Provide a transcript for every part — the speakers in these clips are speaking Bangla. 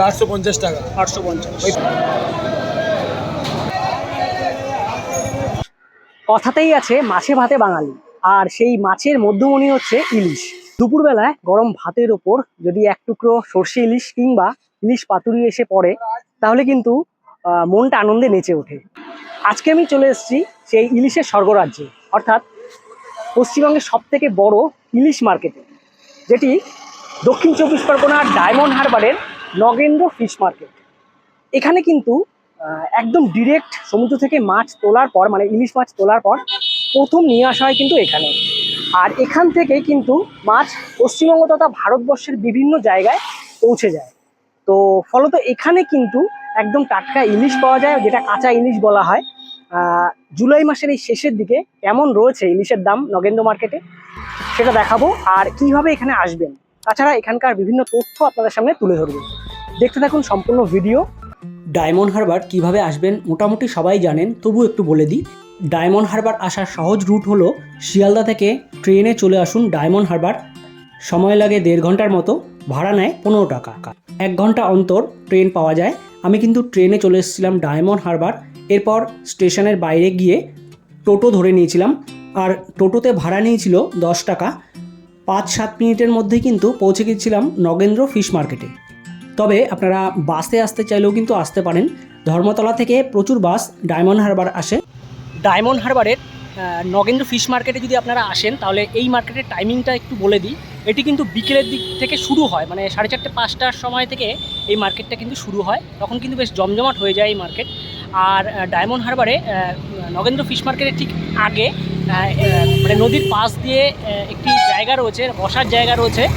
আটশো পঞ্চাশ টাকা। আটশো পঞ্চাশ। কথাতেই আছে মাছে ভাতে বাঙালি। আর সেই মাছের মধ্যমণি হচ্ছে ইলিশ। দুপুরবেলায় গরম ভাতের ওপর যদি এক টুকরো সর্ষে ইলিশ কিংবা ইলিশ পাতুরি এসে পড়ে তাহলে কিন্তু আহ, মনটা আনন্দে নেচে ওঠে। আজকে আমি চলে এসেছি সেই ইলিশের স্বর্গরাজ্যে। অর্থাৎ পশ্চিমবঙ্গের সব থেকে বড় ইলিশ মার্কেটে, যেটি দক্ষিণ চব্বিশ পরগনার ডায়মন্ড হারবারের নগেন্দ্র ফিশ মার্কেট। এখানে কিন্তু একদম ডিরেক্ট সমুদ্র থেকে মাছ তোলার পর মানে ইলিশ মাছ তোলার পর, প্রথম নিয়ে আসা হয় কিন্তু এখানে। আর এখান থেকে কিন্তু মাছ পশ্চিমবঙ্গ তথা ভারতবর্ষের বিভিন্ন জায়গায় পৌঁছে যায়। তো ফলত এখানে কিন্তু একদম টাটকা ইলিশ পাওয়া যায়, যেটা কাঁচা ইলিশ বলা হয়। জুলাই মাসের এই শেষের দিকে কেমন রয়েছে ইলিশের দাম নগেন্দ্র মার্কেটে? সেটা দেখাবো আর কীভাবে এখানে আসবেন। তাছাড়া এখানকার বিভিন্ন তথ্য আপনাদের সামনে তুলে ধরবো। দেখতে থাকুন সম্পূর্ণ ভিডিও। ডায়মন্ড হারবার কীভাবে আসবেন মোটামুটি সবাই জানেন তবু একটু বলে দিই। ডায়মন্ড হারবার আসার সহজ রুট হলো শিয়ালদা থেকে ট্রেনে চলে আসুন ডায়মন্ড হারবার। সময় লাগে দেড় ঘণ্টার মতো, ভাড়া নেয় পনেরো টাকা। এক ঘণ্টা অন্তর ট্রেন পাওয়া যায়। আমি কিন্তু ট্রেনে চলে এসেছিলাম ডায়মন্ড হারবার। এরপর স্টেশনের বাইরে গিয়ে টোটো ধরে নিয়েছিলাম। আর টোটোতে ভাড়া নিয়েছিল দশ টাকা। পাঁচ, সাত মিনিটের মধ্যে কিন্তু পৌঁছে গেছিলাম নগেন্দ্র ফিশ মার্কেটে। তবে আপনারা বাসে আসতে চাইলেও কিন্তু আসতে পারেন। ধর্মতলা থেকে প্রচুর বাস ডায়মন্ড হারবার আসে। ডায়মন্ড হারবারের নগেন্দ্র ফিশ মার্কেটে যদি আপনারা আসেন, তাহলে এই মার্কেটের টাইমিংটা একটু বলে দিই। এটি কিন্তু বিকেলের দিক থেকে শুরু হয়। মানে সাড়ে চারটে, পাঁচটার সময় থেকে এই মার্কেটটা কিন্তু শুরু হয়। তখন কিন্তু বেশ জমজমাট হয়ে যায় এই মার্কেট। আর ডায়মন্ড হারবারে নগেন্দ্র ফিশ মার্কেটের ঠিক আগে মানে নদীর পাশ দিয়ে একটি জায়গা রয়েছে, বসার জায়গা রয়েছে।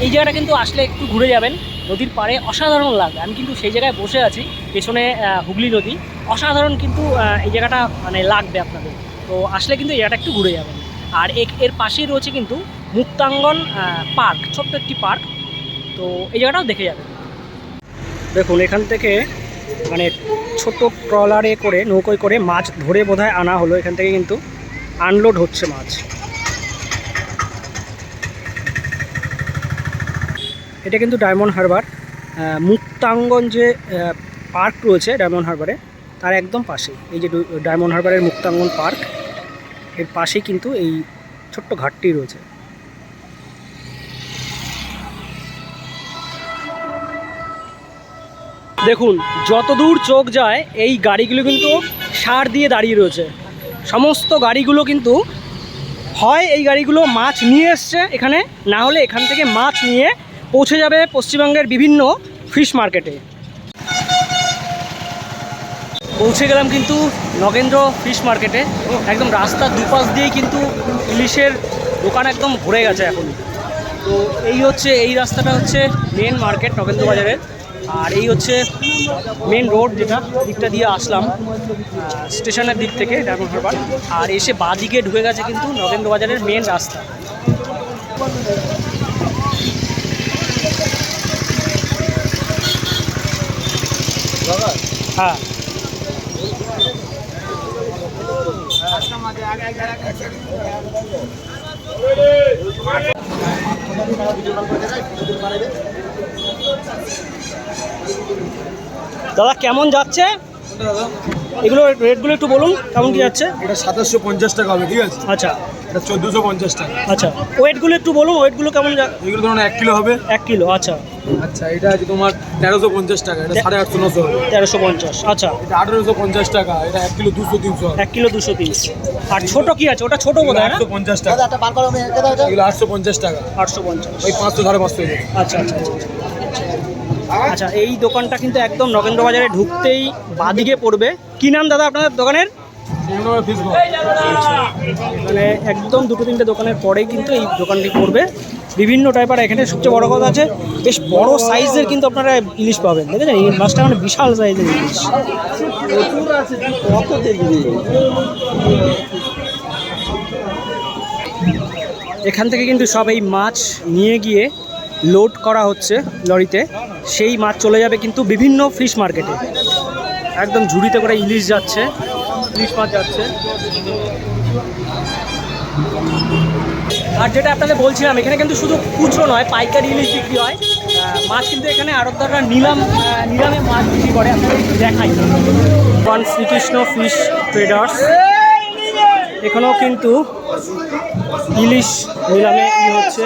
এই জায়গাটা কিন্তু আসলে একটু ঘুরে যাবেন। নদীর পাড়ে অসাধারণ লাগবে। আমি কিন্তু সেই জায়গায় বসে আছি, পেছনে হুগলি নদী। অসাধারণ কিন্তু এই জায়গাটা মানে লাগবে আপনাদের। তো আসলে কিন্তু এই জায়গাটা একটু ঘুরে যাবেন। আর এর- এর পাশেই রয়েছে কিন্তু মুক্তাঙ্গন পার্ক, ছোট্ট একটি পার্ক। তো এই জায়গাটাও দেখে যাবেন। দেখুন, এখান থেকে মানে ছোট ট্রলারে করে, নৌকোয় করে মাছ ধরে বোধহয় আনা হলো। এখান থেকে কিন্তু আনলোড হচ্ছে মাছ। এটা কিন্তু ডায়মন্ড হারবার। মুক্তাঙ্গন যে পার্ক রয়েছে ডায়মন্ড হারবারে, তার একদম পাশে এই যে ডায়মন্ড হারবারের মুক্তাঙ্গন পার্ক, এর পাশেই কিন্তু এই ছোট্ট ঘাটটি রয়েছে। দেখুন, যতদূর চোখ যায়, এই গাড়িগুলো কিন্তু সার দিয়ে দাঁড়িয়ে রয়েছে। সমস্ত গাড়িগুলো কিন্তু হয় এই গাড়িগুলো মাছ নিয়ে এসছে এখানে, না হলে এখান থেকে মাছ নিয়ে পৌঁছে যাবে পশ্চিমবঙ্গের বিভিন্ন ফিশ মার্কেটে। পৌঁছে গেলাম কিন্তু নগেন্দ্র ফিশ মার্কেটে। একদম রাস্তার দুপাশ দিয়েই কিন্তু ইলিশের দোকান একদম ভরে গেছে এখন। তো এই হচ্ছে, এই রাস্তাটা হচ্ছে মেন মার্কেট নগেন্দ্র বাজারের আর এই হচ্ছে মেন রোড যেটা, দিকটা দিয়ে আসলাম স্টেশনের দিক থেকে ডায়মন্ড হারবার আর এসে বাদিকে ঢুকে গেছে কিন্তু নগেন্দ্র বাজারের মেন রাস্তা। হ্যাঁ। দাদা কেমন যাচ্ছে? এগুলো রেটগুলো একটু বলুন কেমন কি যাচ্ছে? এটা সাতাশশো পঞ্চাশ টাকা হবে ঠিক আছে? আচ্ছা। এটা চোদ্দোশো পঞ্চাশ টাকা। আচ্ছা ওয়েটগুলো একটু বলুন ওয়েটগুলো কেমন যা এগুলো ধরুন এক কিলো হবে। এক কিলো আচ্ছা। আচ্ছা এটা আছে তোমার তেরোশো পঞ্চাশ টাকা এটা সাড়ে আটশো নশো হবে। তেরোশো পঞ্চাশ আচ্ছা। এটা আঠেরোশো পঞ্চাশ টাকা এটা এক কিলো দুশো তিনশো এক কিলো দুশো তিরিশ আর ছোটো কি আছে? ওটা ছোটো বোধ হয় আটশো পঞ্চাশ টাকা। এগুলো আটশো পঞ্চাশ টাকা। আটশো পঞ্চাশ। ওই পাঁচশো সাড়ে পাঁচশো আচ্ছা আচ্ছা আচ্ছা। আচ্ছা। এই দোকানটা কিন্তু একদম নগেন্দ্র বাজারে ঢুকতেই বাদিকে পড়বে। কি নাম দাদা আপনাদের দোকানের? মানে একদম দুটো তিনটে দোকানের পরেই কিন্তু এই দোকানটি পড়বে। বিভিন্ন টাইপের এখানে সবচেয়ে বড় কথা আছে, বেশ বড় সাইজের কিন্তু আপনারা ইলিশ পাবেন, দেখেছেন? এই মাছটা মানে বিশাল সাইজের ইলিশ। এখান থেকে কিন্তু সব এই মাছ নিয়ে গিয়ে লোড করা হচ্ছে লরিতে। সেই মাছ চলে যাবে কিন্তু বিভিন্ন ফিশ মার্কেটে একদম ঝুড়িতে করে ইলিশ যাচ্ছে, ইলিশ মাছ যাচ্ছে। আর যেটা আপনাদের বলছিলাম, এখানে কিন্তু শুধু খুচরো নয়, পাইকারি ইলিশ বিক্রি হয়। মাছ কিন্তু এখানে আড়তদাররা নিলাম নিলামে মাছ বিক্রি করে। আপনাদের একটু দেখাই। শ্রীকৃষ্ণ ফিশ ট্রেডার্স এখানেও কিন্তু ইলিশ নিলামে ই হচ্ছে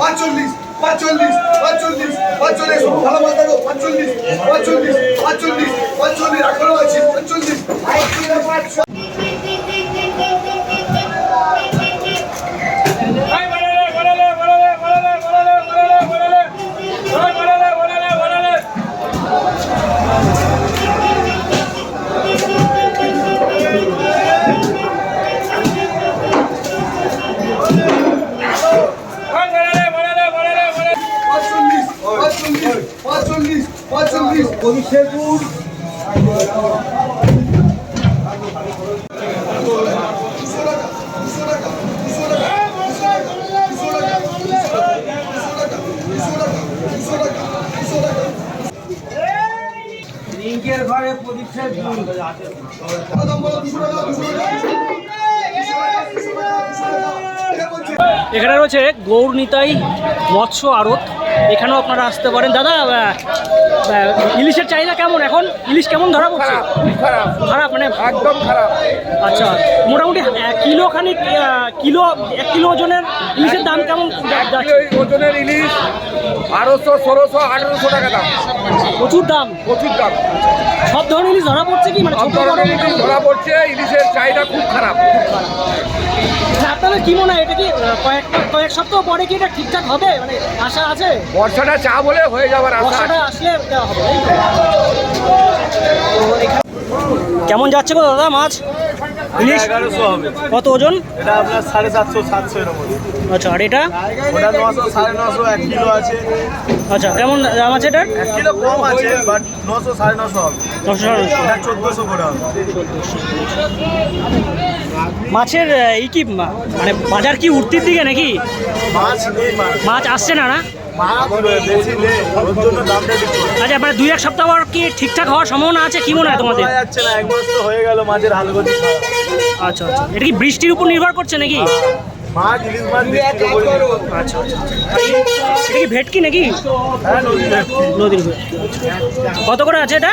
পাঁচ এখানে রয়েছে গৌর নিতাই মৎস্য আড়ত। এখানেও আপনারা আসতে পারেন। দাদা ইলিশের চাহিদা কেমন এখন? ইলিশ কেমন ধরা পড়ছে? খারাপ মানে? একদম খারাপ। আচ্ছা। কিলো খানিক কিলো এক কিলো ওজনের ইলিশের দাম কেমন যাচ্ছে? ওজনের ইলিশ বারোশো ষোলোশো আঠেরোশো টাকা দাম। প্রচুর দাম? প্রচুর দাম। সব ধরনের ইলিশ ধরা পড়ছে কি? মানে সব ধরনের ইলিশ ধরা পড়ছে ইলিশের চাহিদা খুব খারাপ। মানে আপনাদের কি মনে হয় এটা কি কয়েক কয়েক সপ্তাহ পরে কি এটা ঠিকঠাক হবে? মানে আশা আছে? বর্ষাটা চা বলে হয়ে যাবার আশা বর্ষাটা আসলে হবে। কেমন যাচ্ছে গো দাদা মাছ? ইলিশ? কত ওজন? এটা আপনার সাড়ে সাতশো সাতশো এরকম আচ্ছা আর এটা? ওটা নশো সাড়ে নশো এক কিলো আছে। আচ্ছা কেমন দাম আছে এটার? এক কিলো কম আছে বাট নশো সাড়ে নশো হবে। নশো সাড়ে নশো। এটা চোদ্দোশো করে হবে। মাছের এই কি মানে বাজার কি উঠতির দিকে নাকি? মাছ। মাছ আসছে না না? আচ্ছা মানে দুই এক সপ্তাহ পর কি ঠিকঠাক হওয়ার সম্ভাবনা আছে? কি মনে হয় তোমাদের? যাচ্ছে না এক তো হয়ে গেল মাছের। আচ্ছা আচ্ছা। এটা কি বৃষ্টির উপর নির্ভর করছে নাকি? মাছ ইলিশ মাছ আচ্ছা আচ্ছা এটা কি ভেটকি নাকি? হ্যাঁ। নদীর ভেটকি। কত করে আছে এটা?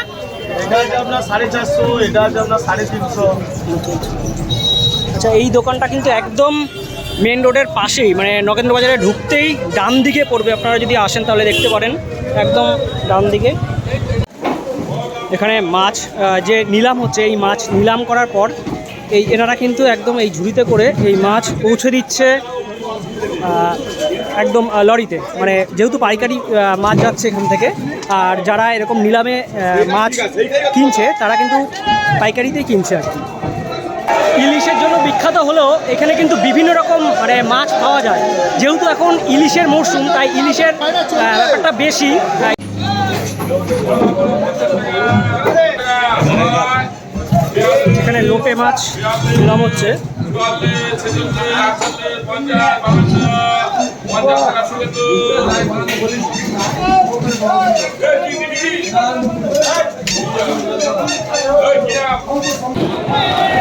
এটা আছে আপনার সাড়ে চারশো এটা আছে আপনার সাড়ে তিনশো। আচ্ছা এই দোকানটা কিন্তু একদম মেন রোডের পাশেই মানে নগেন্দ্র বাজারে ঢুকতেই ডান দিকে পড়বে। আপনারা যদি আসেন তাহলে দেখতে পারেন, একদম ডান দিকে। এখানে মাছ যে নিলাম হচ্ছে, এই মাছ নিলাম করার পর এই এনারা কিন্তু একদম এই ঝুড়িতে করে এই মাছ পৌঁছে দিচ্ছে একদম লরিতে। মানে যেহেতু পাইকারি মাছ যাচ্ছে এখান থেকে, আর যারা এরকম নিলামে মাছ কিনছে, তারা কিন্তু পাইকারিতেই কিনছে আর কি। ইলিশের জন্য বিখ্যাত হলেও এখানে কিন্তু বিভিন্ন রকম মানে মাছ পাওয়া যায়। যেহেতু এখন ইলিশের মরশুম, তাই ইলিশের ব্যাপারটা বেশি। এখানে লোপে মাছ নাম হচ্ছে।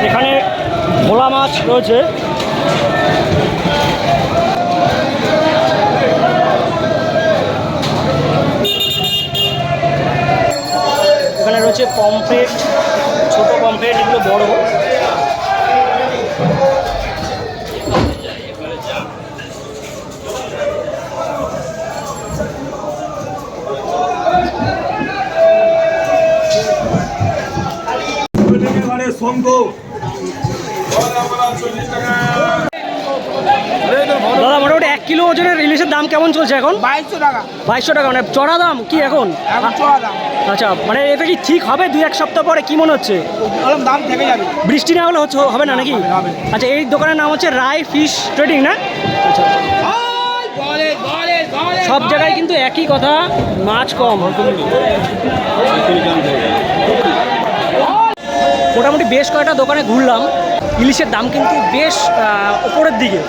এখানে ভোলা মাছ রয়েছে। এখানে রয়েছে পমফ্রেট ছোট পমফ্রেট এগুলো বড়। শঙ্কু দাদা মোটামুটি এক কিলো ওজনের ইলিশের দাম কেমন চলছে এখন? বাইশশো টাকা। বাইশশো টাকা মানে চড়া দাম কি এখন? দাম। আচ্ছা মানে এটা কি ঠিক হবে দুই এক সপ্তাহ পরে? কি মনে হচ্ছে? দাম থেকে যাবে। বৃষ্টি না হলে হচ্ছে হবে না নাকি। আচ্ছা এই দোকানের নাম হচ্ছে রায় ফিশ ট্রেডিং না? আচ্ছা। সব জায়গায় কিন্তু একই কথা মাছ কম। মোটামুটি বেশ কয়েকটা দোকানে ঘুরলাম। ইলিশের দাম কিন্তু বেশ ওপরের দিকে।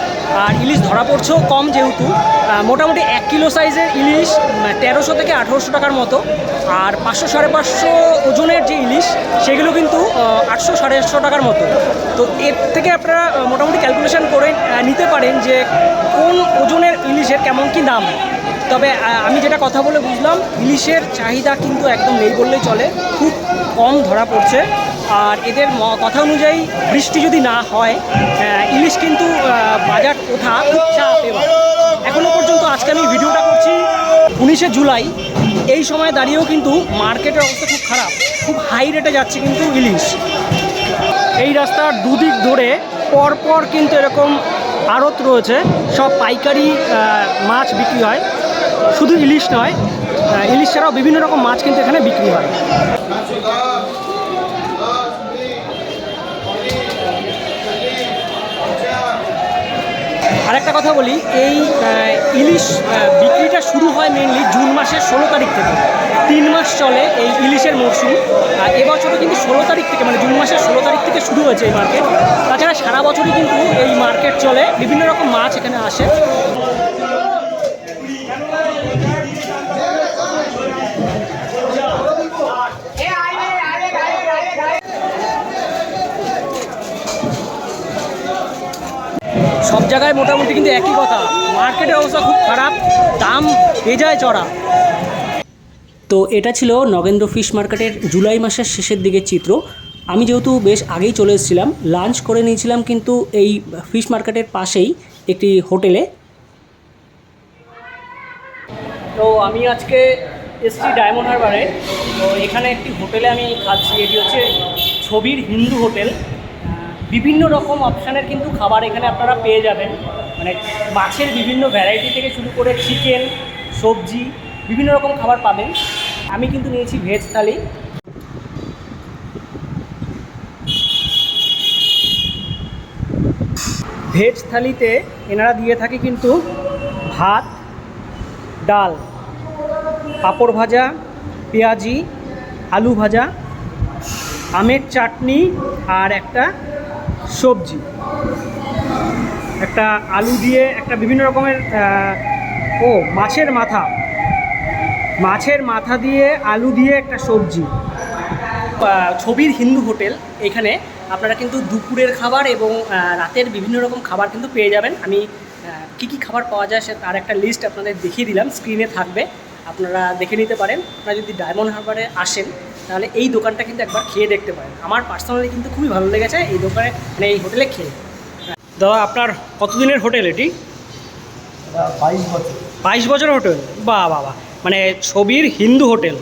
আর ইলিশ ধরা পড়ছেও কম যেহেতু মোটামুটি এক কিলো সাইজের ইলিশ তেরোশো থেকে আঠেরোশো টাকার মতো। আর পাঁচশো সাড়ে পাঁচশো ওজনের যে ইলিশ, সেগুলো কিন্তু আটশো সাড়ে আটশো টাকার মতো। তো এর থেকে আপনারা মোটামুটি ক্যালকুলেশন করে নিতে পারেন যে কোন ওজনের ইলিশের কেমন কি দাম। তবে আমি যেটা কথা বলে বুঝলাম, ইলিশের চাহিদা কিন্তু একদম নেই বললেই চলে, খুব কম ধরা পড়ছে। আর এদের কথা অনুযায়ী, বৃষ্টি যদি না হয় ইলিশ কিন্তু বাজার ওঠা খুব চাপ এবার এখনও পর্যন্ত আজকে আমি ভিডিওটা করছি উনিশে জুলাই। এই সময় দাঁড়িয়েও কিন্তু মার্কেটের অবস্থা খুব খারাপ, খুব হাই রেটে যাচ্ছে কিন্তু ইলিশ। এই রাস্তার দুদিক ধরে পরপর কিন্তু এরকম আড়ত রয়েছে, সব পাইকারি মাছ বিক্রি হয়। শুধু ইলিশ নয় ইলিশ ছাড়াও বিভিন্ন রকম মাছ কিন্তু এখানে বিক্রি হয়। আরেকটা কথা বলি, এই ইলিশ বিক্রিটা শুরু হয় মেনলি জুন মাসের ষোলো তারিখ থেকে। তিন মাস চলে এই ইলিশের মরশুম, আর এবছরও কিন্তু ষোলো তারিখ থেকে মানে জুন মাসের ষোলো তারিখ থেকে শুরু হয়েছে এই মার্কেট তাছাড়া সারা বছরই কিন্তু এই মার্কেট চলে, বিভিন্ন রকম মাছ এখানে আসে। সব জায়গায় মোটামুটি কিন্তু একই কথা। মার্কেটের অবস্থা খুব খারাপ, দাম বেজায় চড়া। তো এটা ছিল নগেন্দ্র ফিশ মার্কেটের জুলাই মাসের শেষের দিকের চিত্র। আমি যেহেতু বেশ আগেই চলে এসেছিলাম লাঞ্চ করে নিয়েছিলাম কিন্তু এই ফিশ মার্কেটের পাশেই একটি হোটেলে। তো আমি আজকে এসছি ডায়মন্ড হারবারে। তো এখানে একটি হোটেলে আমি খাচ্ছি, এটি হচ্ছে ছবির হিন্দু হোটেল। বিভিন্ন রকম অপশানের কিন্তু খাবার এখানে আপনারা পেয়ে যাবেন। মানে মাছের বিভিন্ন ভ্যারাইটি থেকে শুরু করে চিকেন সবজি, বিভিন্ন রকম খাবার পাবেন। আমি কিন্তু নিয়েছি ভেজ থালি। ভেজ থালিতে এনারা দিয়ে থাকে কিন্তু ভাত, ডাল, পাঁপড় ভাজা, পেঁয়াজি, আলু ভাজা, আমের চাটনি আর একটা সবজি। একটা আলু দিয়ে একটা বিভিন্ন রকমের ও, মাছের মাথা। মাছের মাথা দিয়ে আলু দিয়ে একটা সবজি। ছবির হিন্দু হোটেল। এখানে আপনারা কিন্তু দুপুরের খাবার এবং রাতের বিভিন্ন রকম খাবার কিন্তু পেয়ে যাবেন। আমি কী কী খাবার পাওয়া যায় সে তার একটা লিস্ট আপনাদের দেখিয়ে দিলাম। স্ক্রিনে থাকবে। আপনারা দেখে নিতে পারেন। আপনারা যদি ডায়মন্ড হারবারে আসেন তাহলে এই দোকানটা কিন্তু একবার খেয়ে দেখতে পারেন। আমার পার্সোনালি কিন্তু খুবই ভালো লেগেছে এই দোকানে মানে এই হোটেলে খেয়ে। দাদা আপনার কতদিনের হোটেল এটি? বাইশ বছর। বাইশ বছর হোটেল? বাহ বাহ বাহ। মানে ছবির হিন্দু হোটেল।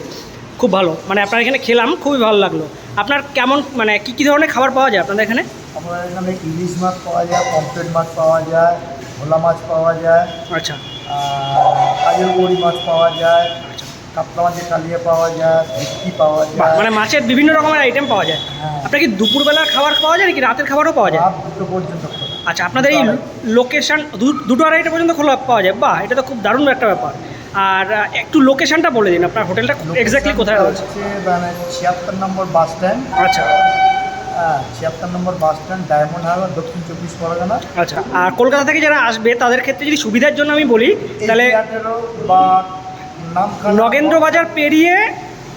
খুব ভালো। মানে আপনার এখানে খেলাম খুবই ভালো লাগল। আপনার কেমন মানে কী কী ধরনের খাবার পাওয়া যায় আপনাদের এখানে? আমাদের এখানে ইলিশ মাছ পাওয়া যায় পমফ্রেট মাছ পাওয়া যায় ভোলা মাছ পাওয়া যায় আচ্ছা। কাজের বড়ি মাছ পাওয়া যায় কাতলা মাছের কালিয়া পাওয়া যায় ভেটকি পাওয়া যায়। মানে মাছের বিভিন্ন রকমের আইটেম পাওয়া যায়। হ্যাঁ। আপনার কি দুপুরবেলার খাবার পাওয়া যায় নাকি রাতের খাবারও পাওয়া যায়? রাত দুটো পর্যন্ত আচ্ছা আপনাদের এই। লোকেশান দুটো আড়াইটা পর্যন্ত খোলা পাওয়া যায়? বাহ এটা তো খুব দারুণ একটা ব্যাপার। আর একটু লোকেশনটা বলে দিন আপনার হোটেলটা এক্স্যাক্টলি কোথায় রয়েছে? মানে ছিয়াত্তর নম্বর বাস স্ট্যান্ড আচ্ছা। হ্যাঁ ছিয়াত্তর নম্বর বাস স্ট্যান্ড ডায়মন্ড হারবার দক্ষিণ চব্বিশ পরগনা। আচ্ছা আর কলকাতা থেকে যারা আসবে তাদের ক্ষেত্রে যদি সুবিধার জন্য আমি বলি তাহলে বা নগেন্দ্র বাজার পেরিয়ে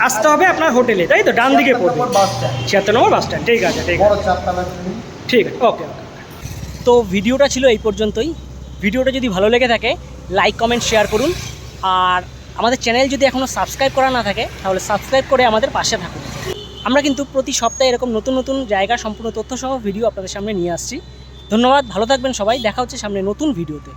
আসতে হবে আপনার হোটেলে তাই তো? ডান দিকে পড়বে। ছিয়াত্তর নম্বর বাস স্ট্যান্ড ঠিক আছে ঠিক আছে। ঠিক আছে ওকে ওকে। তো ভিডিওটা ছিল এই পর্যন্তই। ভিডিওটা যদি ভালো লেগে থাকে লাইক কমেন্ট শেয়ার করুন। আর আমাদের চ্যানেল যদি এখনও সাবস্ক্রাইব করা না থাকে তাহলে সাবস্ক্রাইব করে আমাদের পাশে থাকুন। আমরা কিন্তু প্রতি সপ্তাহে এরকম নতুন নতুন জায়গা সম্পূর্ণ তথ্যসহ ভিডিও আপনাদের সামনে নিয়ে আসছি। ধন্যবাদ ভালো থাকবেন সবাই। দেখা হচ্ছে সামনে নতুন ভিডিওতে।